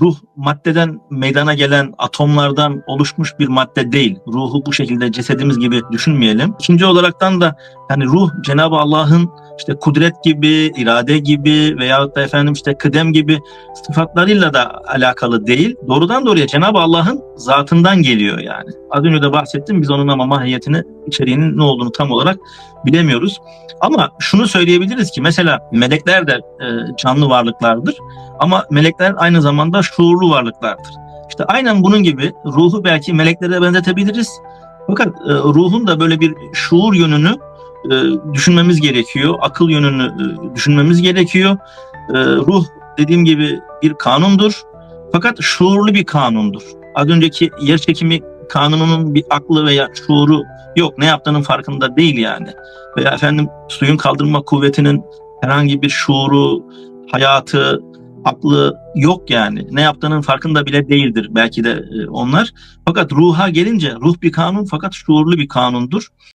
ruh maddeden meydana gelen atomlardan oluşmuş bir madde değil. Ruhu bu şekilde cesedimiz gibi düşünmeyelim. İkinci olaraktan da yani ruh Cenab-ı Allah'ın işte kudret gibi, irade gibi veyahut da efendim işte kıdem gibi sıfatlarıyla da alakalı değil. Doğrudan doğruya Cenab-ı Allah'ın zatından geliyor yani. Az önce de bahsettim biz onun ama mahiyetini, içeriğinin ne olduğunu tam olarak bilemiyoruz. Ama şunu söyleyebiliriz ki mesela melekler de e, canlı varlıklardır ama melekler aynı zamanda şuurlu varlıklardır. İşte aynen bunun gibi ruhu belki meleklere benzetebiliriz. Fakat e, ruhun da böyle bir şuur yönünü e, düşünmemiz gerekiyor. Akıl yönünü e, düşünmemiz gerekiyor. E, ruh dediğim gibi bir kanundur. Fakat şuurlu bir kanundur. Az önceki yer çekimi kanununun bir aklı veya şuuru yok. Ne yaptığının farkında değil yani. Veya efendim suyun kaldırma kuvvetinin herhangi bir şuuru, hayatı, aklı yok yani. Ne yaptığının farkında bile değildir belki de e, onlar. Fakat ruha gelince ruh bir kanun fakat şuurlu bir kanundur.